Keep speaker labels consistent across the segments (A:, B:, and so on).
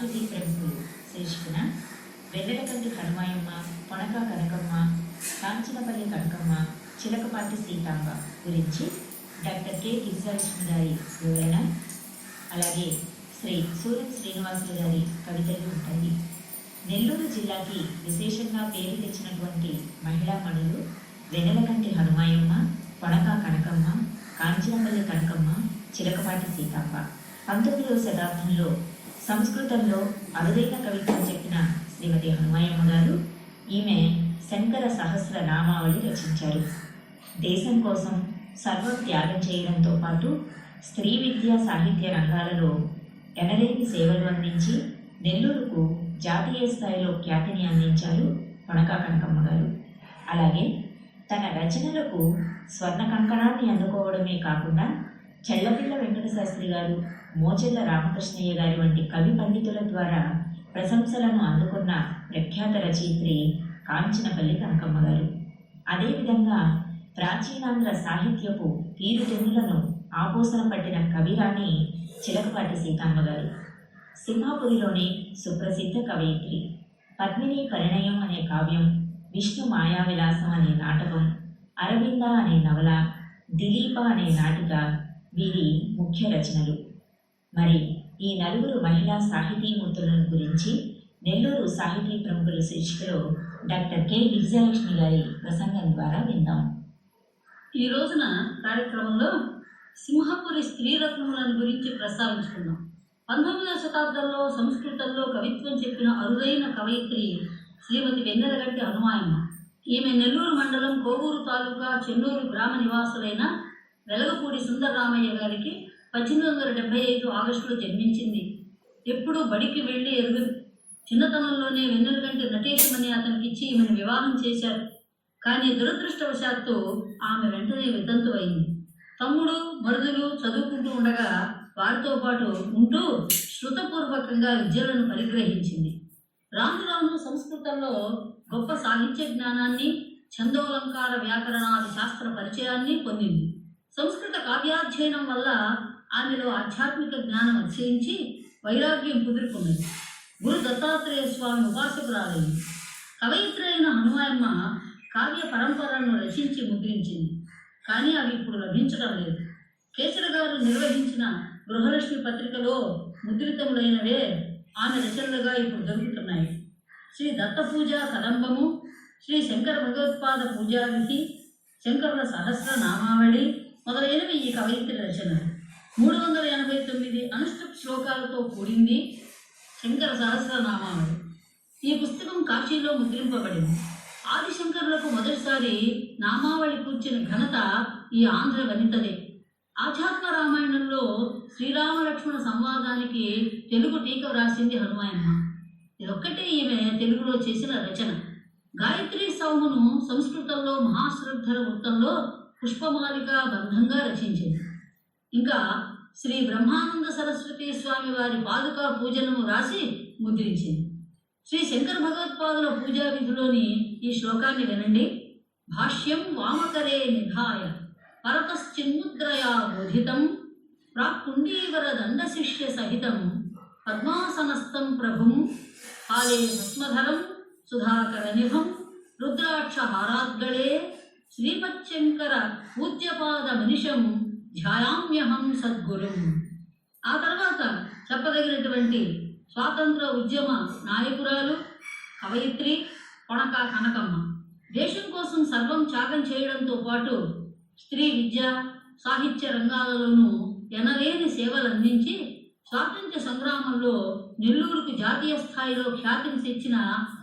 A: సాహితీ ప్రముఖులు శీర్షికన వెల్లెలకంటి హనుమాయమ్మ పొనక కనకమ్మ కాంచనపల్లి కనకమ్మ చిలకపాటి సీతాంబ గురించి డాక్టర్ కె. గిరిజాలక్ష్మి గారి వివరణ. అలాగే శ్రీ సూరత్ శ్రీనివాసులు గారి కవితలు ఉంటాయి. నెల్లూరు జిల్లాకి విశేషంగా పేరు తెచ్చినటువంటి మహిళా మణులు వెన్నెలకంటి హనుమాయమ్మ పొడక కనకమ్మ కాంచనపల్లి కనకమ్మ చిలకపాటి సీతమ్మ. పంతొమ్మిదవ శతాబ్దంలో సంస్కృతంలో అరుదైన కవిత్వం చెప్పిన శ్రీమతి హనుమాయమ్మ గారు ఈమె శంకర సహస్ర నామావళి రచించారు. దేశం కోసం సర్వం త్యాగం చేయడంతో పాటు స్త్రీ విద్యా సాహిత్య రంగాలలో ఎనలేని సేవలు అందించి నెల్లూరుకు జాతీయ స్థాయిలో ఖ్యాతిని అందించారు పొనకా కనకమ్మ గారు. అలాగే తన రచనలకు స్వర్ణ కంకణాన్ని అందుకోవడమే కాకుండా చెల్లపిల్ల వెంకట శాస్త్రి గారు మోచెల్ల రామకృష్ణయ్య గారి వంటి కవి పండితుల ద్వారా ప్రశంసలను అందుకున్న ప్రఖ్యాత రచయిత్రి కాంచనపల్లి కనకమ్మ గారు. అదేవిధంగా ప్రాచీనాంధ్ర సాహిత్యపు తీరుతెన్నులను ఆపోసన పట్టిన కవిరాణి చిలకపాటి సీతమ్మ గారు. సింహాపురిలోని సుప్రసిద్ధ కవయిత్రి. పద్మిని పరిణయం అనే కావ్యం విష్ణు మాయా విలాసం అనే నాటకం అరవింద అనే నవల దిలీప అనే నాటిక వీరి ముఖ్య రచనలు. మరి ఈ నలుగురు మహిళా సాహితీమూర్తులను గురించి నెల్లూరు సాహితీ ప్రముఖుల శీర్షికలో డాక్టర్ కె. విజయలక్ష్మి గారి ప్రసంగం ద్వారా విందాం.
B: ఈ రోజున కార్యక్రమంలో సింహపురి స్త్రీ రత్నములను గురించి ప్రస్తావించుకున్నాం పంతొమ్మిదవ శతాబ్దంలో సంస్కృతంలో కవిత్వం చెప్పిన అరుదైన కవయిత్రి శ్రీమతి వెన్నెలగంటి హనుమాయమ్మ. ఈమె నెల్లూరు మండలం కోవూరు తాలూకా చెన్నూరు గ్రామ నివాసులైన వెలగపూడి సుందరరామయ్య గారికి పద్దెనిమిది వందల డెబ్బై ఐదు ఆగస్టులో జన్మించింది. ఎప్పుడూ బడికి వెళ్ళి ఎరుగు చిన్నతనంలోనే వెన్నెలగంటి నటేశం అనే అతనికి ఇచ్చి ఈమెను వివాహం చేశారు. కానీ దురదృష్టవశాత్తు ఆమె వెంటనే వితంతు అయింది తమ్ముడు మరుదులు చదువుకుంటూ ఉండగా వారితో పాటు ఉంటూ శృతపూర్వకంగా విద్యలను పరిగ్రహించింది. రాను రాను సంస్కృతంలో గొప్ప సాహిత్య జ్ఞానాన్ని ఛందోలంకార వ్యాకరణాది శాస్త్ర పరిచయాన్ని పొందింది. సంస్కృత కావ్యాధ్యయనం వల్ల ఆమెలో ఆధ్యాత్మిక జ్ఞానం అధ్యయించి వైరాగ్యం కుదురుకున్నది. గురు దత్తాత్రేయ స్వామి ఉపాసకురాలైంది. కవయిత్రి అయిన హనుమాయమ్మ కావ్య పరంపరను రచించి ముద్రించింది. కానీ అవి ఇప్పుడు లభించడం లేదు. కేసర గారు నిర్వహించిన గృహలక్ష్మి పత్రికలో ముద్రితములైనవే ఆమె రచనలుగా ఇప్పుడు దొరుకుతున్నాయి శ్రీ దత్త పూజ కదంబము శ్రీ శంకర భగవత్పాద పూజావిధి శంకరుల సహస్ర నామావళి మొదలైనవి ఈ కవయిత్రి రచనలు. మూడు వందల ఎనభై తొమ్మిది అనుష్ఠుప్ శ్లోకాలతో కూడింది శంకర సహస్ర నామావళి ఈ పుస్తకం కాశీలో ముద్రింపబడింది. ఆదిశంకరులకు మొదటిసారి నామావళి కూర్చిన ఘనత ఈ ఆంధ్ర వనితదే. ఆధ్యాత్మ రామాయణంలో శ్రీరామ లక్ష్మణ సంవాదానికి తెలుగు టీక వ్రాసింది హనుమాయమ్మ. ఇదొక్కటే ఈమె తెలుగులో చేసిన రచన. గాయత్రి సౌమును సంస్కృతంలో మహాశ్రద్ధల వృత్తంలో పుష్పమాలిక బంధంగా రచించింది. ఇంకా శ్రీ బ్రహ్మానంద సరస్వతి స్వామి వారి పాదుకా పూజనము రాసి ముద్రించింది. శ్రీ శంకర భగవత్పాదుల పూజా విధిలోని ఈ శ్లోకాన్ని వినండి. భాష్యం వామకరే నిధాయ పరతశ్చిన్ముద్రయా బోధితం ప్రాక్కుండీవర దండశిష్య సహితం పద్మాసనస్థం ప్రభుం కాలే భస్మధరం సుధాకర నిభం రుద్రాక్ష హారాద్గళే శ్రీపచ్చంకర పూజ్యపాద మనిషం ధ్యాయామ్యహం సద్గురు. ఆ తర్వాత చెప్పదగినటువంటి స్వాతంత్ర ఉద్యమ నాయకురాలు కవయిత్రి కొనక కనకమ్మ. దేశం కోసం సర్వం త్యాగం చేయడంతో పాటు స్త్రీ విద్య సాహిత్య రంగాలలోనూ ఎనలేని సేవలు అందించి స్వాతంత్ర సంగ్రామంలో నెల్లూరుకు జాతీయ స్థాయిలో ఖ్యాతిని తెచ్చిన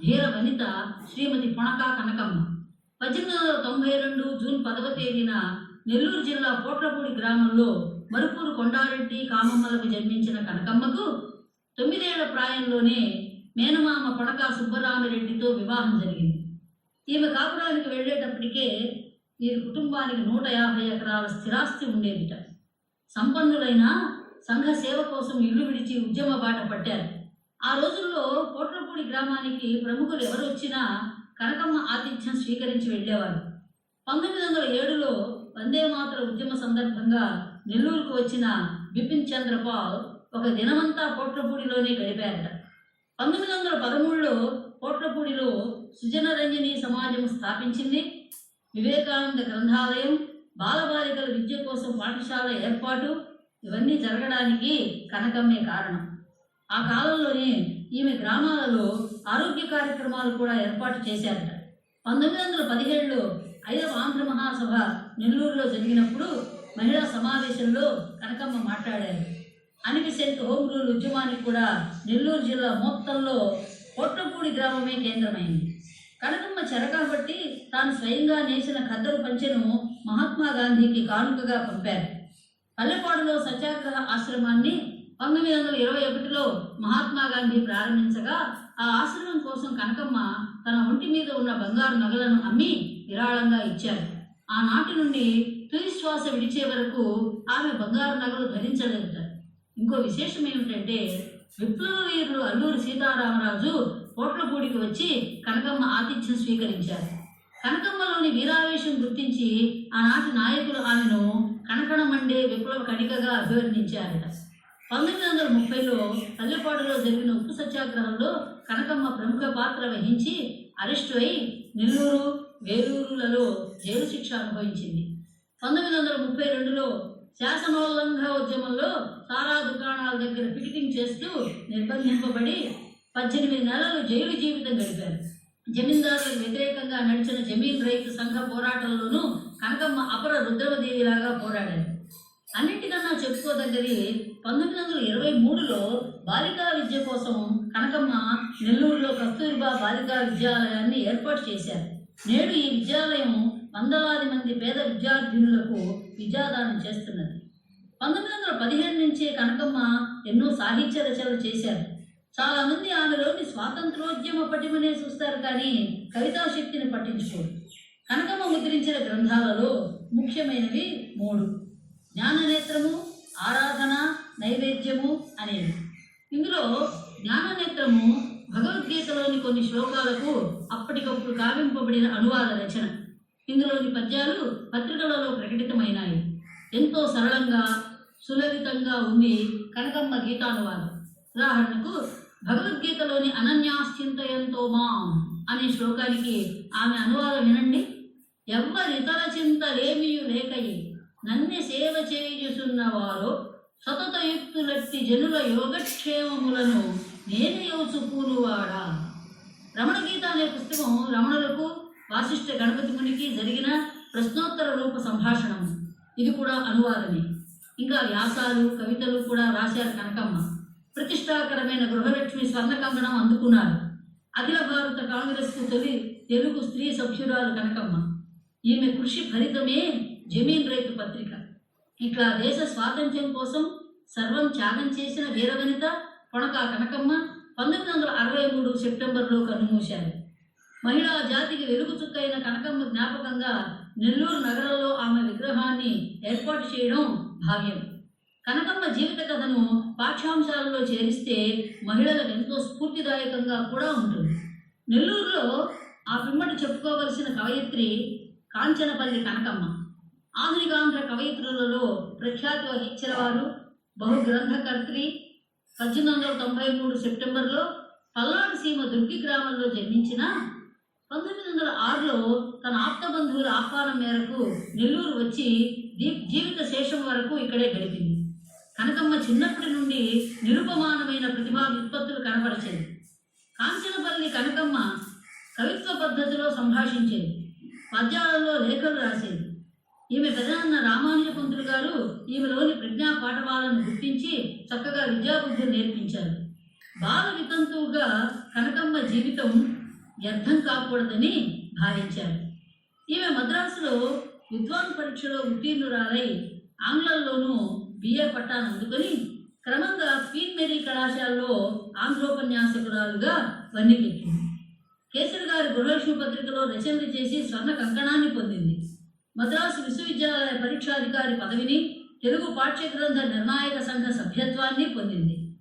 B: ధీర వనిత శ్రీమతి పొణక కనకమ్మ. పద్దెనిమిది వందల తొంభై రెండు జూన్ పదవ తేదీన నెల్లూరు జిల్లా పోట్లపూడి గ్రామంలో మరుపూరు కొండారెడ్డి కామమ్మలకు జన్మించిన కనకమ్మకు తొమ్మిదేళ్ళ ప్రాయంలోనే మేనమామ పడక సుబ్బరామిరెడ్డితో వివాహం జరిగింది. ఈమె కాపురానికి వెళ్ళేటప్పటికే వీరి కుటుంబానికి నూట యాభై ఎకరాల స్థిరాస్తి ఉండేదిట. సంపన్నులైన సంఘ సేవ కోసం ఇల్లు విడిచి ఉద్యమ బాట పట్టారు. ఆ రోజుల్లో కోట్లపూడి గ్రామానికి ప్రముఖులు ఎవరు వచ్చినా కనకమ్మ ఆతిథ్యం స్వీకరించి వెళ్ళేవారు. పంతొమ్మిది వందల ఏడులో వందే మాతర ఉద్యమ సందర్భంగా నెల్లూరుకు వచ్చిన బిపిన్ చంద్రపాల్ ఒక దినమంతా కోట్లపూడిలోనే గడిపారట. పంతొమ్మిది వందల పదమూడులో కోట్లపూడిలో సుజనరంజని సమాజం స్థాపించింది. వివేకానంద గ్రంథాలయం బాలబాలికల విద్య కోసం పాఠశాల ఏర్పాటు ఇవన్నీ జరగడానికి కనకమ్మే కారణం. ఆ కాలంలోనే ఈమె గ్రామాలలో ఆరోగ్య కార్యక్రమాలు కూడా ఏర్పాటు చేశారట. పంతొమ్మిది వందల పదిహేడులో ఐదవ ఆంధ్ర మహాసభ నెల్లూరులో జరిగినప్పుడు మహిళా సమావేశంలో కనకమ్మ మాట్లాడారు. అనిపిసెంట్ హోమ్ రూల్ ఉద్యమానికి కూడా నెల్లూరు జిల్లా మొత్తంలో కొట్టపూడి గ్రామమే కేంద్రమైంది. కనకమ్మ చెర కాబట్టి తాను స్వయంగా నేసిన ఖద్దరు పంచెను మహాత్మా గాంధీకి కానుకగా పంపారు. పల్లెపాడులో సత్యాగ్రహ ఆశ్రమాన్ని పంతొమ్మిది వందల ఇరవై ఒకటిలో మహాత్మా గాంధీ ప్రారంభించగా ఆ ఆశ్రమం కోసం కనకమ్మ తన ఒంటి మీద ఉన్న బంగారు నగలను అమ్మి విరాళంగా ఇచ్చారు. ఆనాటి నుండి తుది శ్వాస విడిచే వరకు ఆమె బంగారు నగలు ధరించలేదట ఇంకో విశేషం ఏమిటంటే విప్లవ వీరులు అల్లూరి సీతారామరాజు కోట్లపూడికి వచ్చి కనకమ్మ ఆతిథ్యం స్వీకరించారు. కనకమ్మలోని వీరావేశం గుర్తించి ఆనాటి నాయకులు ఆమెను కనకణమండే విప్లవ కణికగా అభివర్ణించారట. పంతొమ్మిది వందల ముప్పైలో పల్లెపాడులో జరిగిన ఉప్పు సత్యాగ్రహంలో కనకమ్మ ప్రముఖ పాత్ర వహించి అరెస్టు అయి నెల్లూరు వేలూరులలో జైలు శిక్ష అనుభవించింది. పంతొమ్మిది వందల ముప్పై రెండులో శాసనోల్లంఘ ఉద్యమంలో సారా దుకాణాల దగ్గర పికెటింగ్ చేస్తూ నిర్బంధింపబడి పద్దెనిమిది నెలలు జైలు జీవితం గడిపారు. జమీందారులకు వ్యతిరేకంగా నడిచిన జమీన్ రైతు సంఘ పోరాటంలోనూ కనకమ్మ అపర రుద్రమదేవిలాగా పోరాడారు. అన్నింటికన్నా చెప్పుకోదగ్గది పంతొమ్మిది వందల ఇరవై మూడులో బాలికా విద్య కోసం కనకమ్మ నెల్లూరులో కస్తూరిబా బాలికా విద్యాలయాన్ని ఏర్పాటు చేశారు. నేడు ఈ విద్యాలయం వందలాది మంది పేద విద్యార్థినులకు విద్యాదానం చేస్తున్నది. పంతొమ్మిది వందల పదిహేను నుంచే కనకమ్మ ఎన్నో సాహిత్య రచనలు చేశారు. చాలామంది ఆమెలోని స్వాతంత్రోద్యమ పటిమనే చూస్తారు కానీ కవితా శక్తిని పట్టించుకోరు. కనకమ్మ ముద్రించిన గ్రంథాలలో ముఖ్యమైనవి మూడు. జ్ఞాననేత్రము ఆరాధన నైవేద్యము అనేవి. ఇందులో జ్ఞాననేత్రము భగవద్గీతలోని కొన్ని శ్లోకాలకు అప్పటికప్పుడు కావింపబడిన అనువాద రచన. ఇందులోని పద్యాలు పత్రికలలో ప్రకటితమైనాయి. ఎంతో సరళంగా సులలితంగా ఉంది కనకమ్మ గీతానువాదం. ఉదాహరణకు భగవద్గీతలోని అనన్యాశ్చింతయంతో మా అనే శ్లోకానికి ఆమె అనువాదం వినండి. ఎవ్వరితర చింతలేమియు లేకయి. నన్ను సేవ చేయుచున్నవారో సతతయుక్తులట్టి జనుల యోగక్షేమములను నేను యోచు వాడా రమణ గీత అనే పుస్తకం రమణులకు వాసిష్ఠ గణపతి మునికి జరిగిన ప్రశ్నోత్తర రూప సంభాషణం. ఇది కూడా అనువాదమే. ఇంకా వ్యాసాలు కవితలు కూడా రాశారు కనకమ్మ. ప్రతిష్టాకరమైన గృహలక్ష్మి స్వర్ణ కంకణం అందుకున్నారు. అఖిల భారత కాంగ్రెస్కు తొలి తెలుగు స్త్రీ సభ్యురాలు కనకమ్మ. ఈమె కృషి ఫలితమే జమీన్ రైతు పత్రిక. ఇట్లా దేశ స్వాతంత్ర్యం కోసం సర్వం త్యాగం చేసిన వీరవనిత కొనక కనకమ్మ పంతొమ్మిది వందల అరవై మూడు సెప్టెంబర్లో కన్నుమూశారు మహిళా జాతికి వెలుగు చుక్కైన కనకమ్మ జ్ఞాపకంగా నెల్లూరు నగరంలో ఆమె విగ్రహాన్ని ఏర్పాటు చేయడం భావ్యం కనకమ్మ జీవిత కథను పాఠ్యాంశాలలో చేరిస్తే మహిళలకు ఎంతో స్ఫూర్తిదాయకంగా కూడా ఉంటుంది. నెల్లూరులో ఆ పిమ్మటి చెప్పుకోవలసిన కవయిత్రి కాంచనపల్లి కనకమ్మ. ఆధునికాంధ్ర కవయిత్రులలో ప్రఖ్యాతి వహించిన వారు బహుగ్రంథకర్త్రి పద్దెనిమిది వందల తొంభై మూడు సెప్టెంబర్లో పల్నాడు సీమ దుర్గి గ్రామంలో జన్మించిన పంతొమ్మిది వందల ఆరులో తన ఆప్త బంధువుల ఆహ్వానం మేరకు నెల్లూరు వచ్చి జీవిత శేషం వరకు ఇక్కడే గడిపింది. కనకమ్మ చిన్నప్పటి నుండి నిరుపమానమైన ప్రతిభా విత్పత్తులు కనపరిచేది. కాంచనపల్లి కనకమ్మ కవిత్వ పద్ధతిలో సంభాషించేది. పద్యాలలో లేఖలు రాసేది. ఈమె పెదనాన్న రామానుజ పంతులు గారు ఈమెలోని ప్రజ్ఞా పాఠవాలను గుర్తించి చక్కగా విద్యాబుద్ధులు నేర్పించారు. బాల వితంతువుగా కనకమ్మ జీవితం వ్యర్థం కాకూడదని భావించారు. ఈమె మద్రాసులో విద్వాన్ పరీక్షలో ఉత్తీర్ణురాలై ఆంగ్లంలోనూ బిఏ పట్టాను అందుకొని క్రమంగా క్వీన్ మేరీ కళాశాలలో ఆంధ్రోపన్యాసకురాలుగా వన్నెకెక్కింది కేసరి గారి గృహలక్ష్మి పత్రికలో రచనలు చేసి స్వర్ణ కంకణాన్ని పొందింది. మద్రాసు విశ్వవిద్యాలయ పరీక్షాధికారి పదవిని తెలుగు పాఠ్యగ్రంథ నిర్ణాయక సంఘ సభ్యత్వాన్ని పొందింది.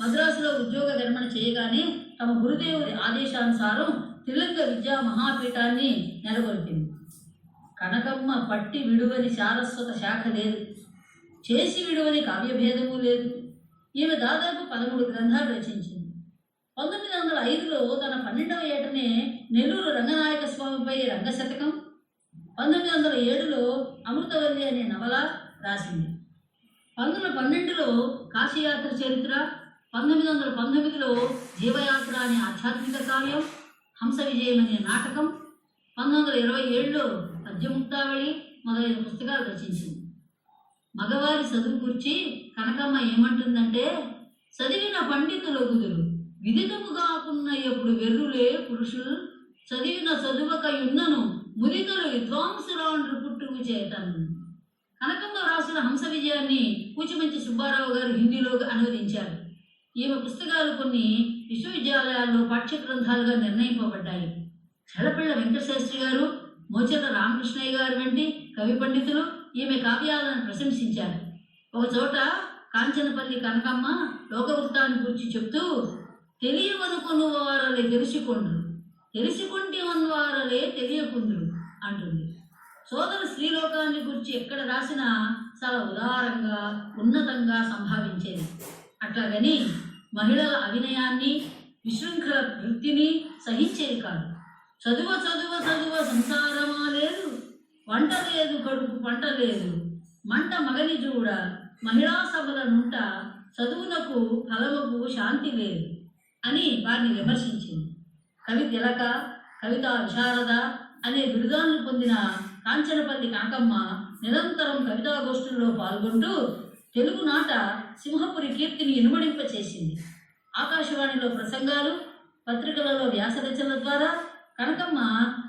B: మద్రాసులో ఉద్యోగ విరమణ చేయగానే తమ గురుదేవుడి ఆదేశానుసారం తెలుగు విద్యా మహాపీఠాన్ని నెలకొల్పింది. కనకమ్మ పట్టి విడువని శారస్వత శాఖ లేదు. చేసి విడువని కావ్యభేదము లేదు. ఈమె దాదాపు పదమూడు గ్రంథాలు రచించింది. పంతొమ్మిది వందల ఐదులో తన పన్నెండవ ఏటనే నెల్లూరు రంగనాయక స్వామిపై రంగశతకం పంతొమ్మిది వందల ఏడులో అమృతవల్లి అనే నవల రాసింది. పంతొమ్మిది వందల పన్నెండులో కాశీయాత్ర చరిత్ర పంతొమ్మిది వందల పంతొమ్మిదిలో జీవయాత్ర అనే ఆధ్యాత్మిక కావ్యం హంస విజయం అనే నాటకం పంతొమ్మిది వందల ఇరవై ఏడులో పద్యముక్తావళి మొదలైన పుస్తకాలు రచించింది. మగవారి చదువు గురించి కనకమ్మ ఏమంటుందంటే చదివిన పండితులగుదురు విదితముగాకున్న ఎప్పుడు వెర్రులే పురుషులు. చదివిన చదువక యున్నను ముదితులు విద్వాంసురాండ్రు పుట్టుకు చేతను. కనకమ్మ రాసిన హంస విజయాన్ని కూచిమంచి సుబ్బారావు గారు హిందీలోకి అనువదించారు. ఈమె పుస్తకాలు కొన్ని విశ్వవిద్యాలయాల్లో పాఠ్య గ్రంథాలుగా నిర్ణయింపబడ్డాయి. చెడపిళ్ళ వెంకటశాస్త్రి గారు మోచర్ల రామకృష్ణయ్య గారు వంటి కవి పండితులు ఈమె కావ్యాలను ప్రశంసించారు. ఒక చోట కాంచనపల్లి కనకమ్మ లోకవృత్తాన్ని గురించి చెప్తూ తెలియవనుకున్న వారలే తెలుసుకొండ్రు. తెలుసుకుంటే వారలే తెలియకుండ్రు. అంటుంది. సోదరు స్త్రీలోకాన్ని గురించి ఎక్కడ రాసినా చాలా ఉదారంగా ఉన్నతంగా సంభావించేది. అట్లాగని మహిళల అవినయాన్ని విశృంఖల వృత్తిని సహించేది కాదు. చదువ చదువ చదువ సంసారమా లేదు వంట లేదు కడుపు పంట లేదు. మంట మగని చూడ మహిళా సభల నుంట చదువునకు ఫలముకు శాంతి లేదు అని వారిని విమర్శించింది. కవి తిలక కవిత విశారద అనే బిరుదాలను పొందిన కాంచనపల్లి కాకమ్మ నిరంతరం కవితాగోష్ఠుల్లో పాల్గొంటూ తెలుగు నాట సింహపురి కీర్తిని ఇనుమడింపచేసింది. ఆకాశవాణిలో ప్రసంగాలు పత్రికలలో వ్యాసరచనల ద్వారా కనకమ్మ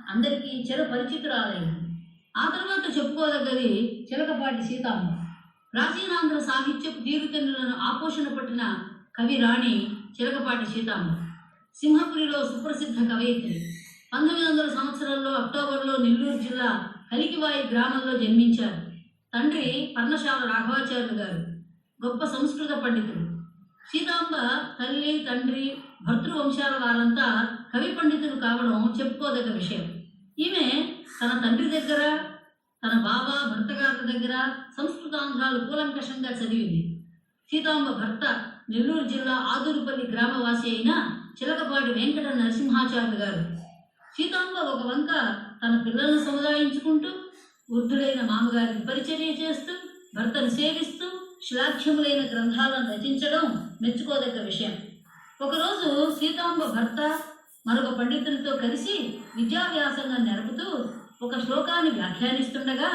B: అందరికీ చిరపరిచితురాలైంది ఆ తర్వాత చెప్పుకోదగ్గది చిలకపాటి సీతమ్మ. ప్రాచీనాంధ్ర సాహిత్యపు తీరుతెన్నులను ఆపోషణ పట్టిన కవి రాణి చిలకపాటి సీతమ్మ. సింహపురిలో సుప్రసిద్ధ కవయిత్రి. పంతొమ్మిది వందల సంవత్సరాల్లో అక్టోబర్లో నెల్లూరు జిల్లా కలికివాయి గ్రామంలో జన్మించారు. తండ్రి పర్ణశాల రాఘవాచార్యులు గారు గొప్ప సంస్కృత పండితుడు. సీతాంబ తల్లి తండ్రి భర్తృవంశాల వారంతా కవి పండితులు కావడం చెప్పుకోదగ్గ విషయం. ఈమె తన తండ్రి దగ్గర తన బావ భర్త గారి దగ్గర సంస్కృతాంధ్రాలు కూలంకషంగా చదివింది. సీతాంబ భర్త నెల్లూరు జిల్లా ఆదూరుపల్లి గ్రామవాసి అయిన చిలకపాటి వెంకట నరసింహాచార్యులు గారు. సీతాంబ ఒక వంక తన పిల్లలను సముదాయించుకుంటూ వృద్ధుడైన మామగారిని పరిచర్య చేస్తూ భర్తను సేవిస్తూ శ్లాఘ్యములైన గ్రంథాలను రచించడం మెచ్చుకోదగ్గ విషయం. ఒకరోజు సీతాంబ భర్త మరొక పండితునితో కలిసి విద్యాభ్యాసంగా నెరపుతూ ఒక శ్లోకాన్ని వ్యాఖ్యానిస్తుండగా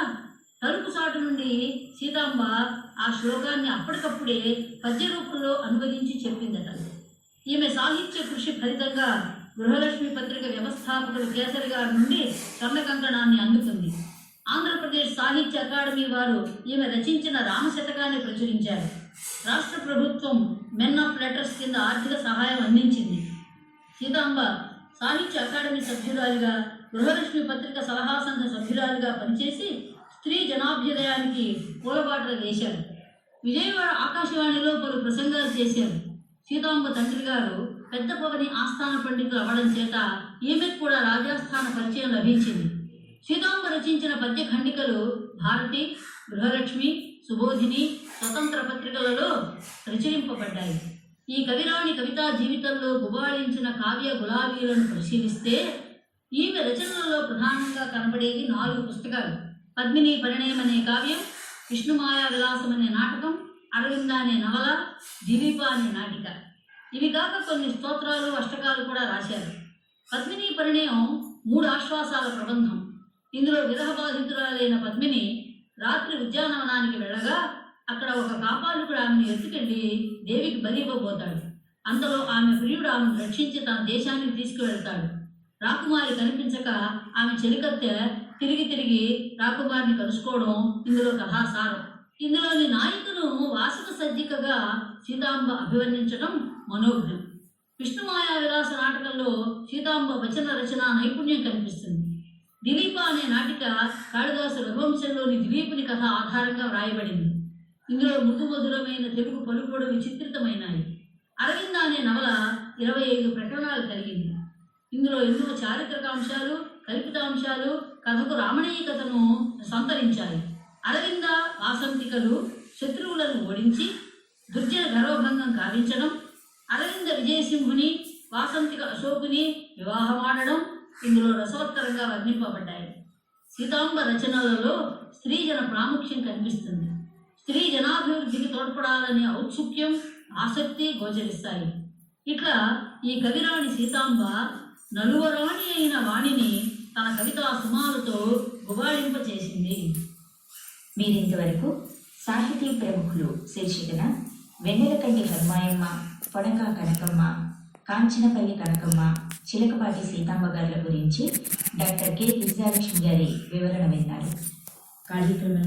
B: తలుపు సాటు నుండి సీతాంబ ఆ శ్లోకాన్ని అప్పటికప్పుడే పద్య రూపంలో అనువదించి చెప్పిందట. ఈమె సాహిత్య కృషి ఫలితంగా గృహలక్ష్మి పత్రిక వ్యవస్థాపకులు కేసరి గారి నుండి స్వర్ణ కంకణాన్ని అందుకుంది. ఆంధ్రప్రదేశ్ సాహిత్య అకాడమీ వారు ఈమె రచించిన రామశతకాన్ని ప్రచురించారు. రాష్ట్ర ప్రభుత్వం మెన్ ఆఫ్ లెటర్స్ కింద ఆర్థిక సహాయం అందించింది. సీతాంబ సాహిత్య అకాడమీ సభ్యురాలిగా గృహలక్ష్మి పత్రిక సలహా సంఘ సభ్యురాలిగా పనిచేసి స్త్రీ జనాభ్యుదయానికి పూలబాటలు వేశారు విజయవాడ ఆకాశవాణిలో పలు ప్రసంగాలు చేశారు సీతాంబ తండ్రి గారు పెద్ద పవని ఆస్థాన పండితులు అవ్వడం చేత ఈమెకు కూడా రాజాస్థాన పరిచయం లభించింది. సీతాంబ రచించిన పద్య ఖండికలు భారతి గృహలక్ష్మి సుబోధిని స్వతంత్ర పత్రికలలో ప్రచురింపబడ్డాయి. ఈ కవిరాణి కవితా జీవితంలో గుబాళించిన కావ్య గులాబీలను పరిశీలిస్తే ఈమె రచనలలో ప్రధానంగా కనబడేది నాలుగు పుస్తకాలు. పద్మిని పరిణయం అనే కావ్యం విష్ణుమాయా విలాసం అనే నాటకం అరవింద అనే నవల దిలీప అనే నాటిక. ఇవి కాక కొన్ని స్తోత్రాలు అష్టకాలు కూడా రాశారు. పద్మిని పరిణయం మూడు ఆశ్వాసాల ప్రబంధం. ఇందులో విరహ బాధితురాలైన పద్మిని రాత్రి ఉద్యానవనానికి వెళ్ళగా అక్కడ ఒక కాపాలుకుడు ఆమెను ఎత్తుకెళ్ళి దేవికి బలి ఇవ్వబోతాడు. అంతలో ఆమె ప్రియుడు ఆమెను రక్షించి తన దేశానికి తీసుకువెళ్తాడు. రాకుమారి కనిపించక ఆమె చెలికత్తె తిరిగి తిరిగి రాకుమారిని కలుసుకోవడం ఇందులో కథాసారం. ఇందులోని నాయకును వాసన సజ్జికగా సీతాంబ అభివర్ణించడం మనోజ్ఞం విష్ణుమాయా విలాస నాటకంలో సీతాంబ వచన రచన నైపుణ్యం కనిపిస్తుంది దిలీప అనే నాటిక కాళిదాసు రఘువంశంలోని దిలీపుని కథ ఆధారంగా వ్రాయబడింది. ఇందులో మృదు మధురమైన తెలుగు పలుకుడు విచిత్రితమైనాయి అరవింద అనే నవల ఇరవై ఐదు ప్రకటనలు కలిగింది. ఇందులో ఎన్నో చారిత్రక అంశాలు కల్పితాంశాలు కథకు రామణీయకతను సంతరించాయి. అరవింద వాసంతికలు శత్రువులను ఓడించి దుర్జన గర్వభంగం కావించడం అరవింద విజయసింహుని వాసంతిక అశోకుని వివాహమాడడం ఇందులో రసవత్తరంగా వర్ణింపబడ్డాయి. సీతాంబ రచనలలో స్త్రీజన ప్రాముఖ్యం కనిపిస్తుంది. స్త్రీ జనాభివృద్ధికి తోడ్పడాలనే ఔత్సుక్యం ఆసక్తి గోచరిస్తాయి. ఇట్లా ఈ కవిరాణి సీతాంబ నలువరాణి అయిన వాణిని తన కవితా సుమాలతో గుబాళింపచేసింది
A: మీరింతవరకు సాహితీ ప్రముఖులు శీర్షికన వెన్నెలకంటి హనుమాయమ్మ పొడకా కనకమ్మ కాంచనపల్లి కనకమ్మ చిలకపాటి సీతాంబ గారుల గురించి డాక్టర్ కె. విజయలక్ష్మి గారి వివరణ విన్నారు. కార్యక్రమం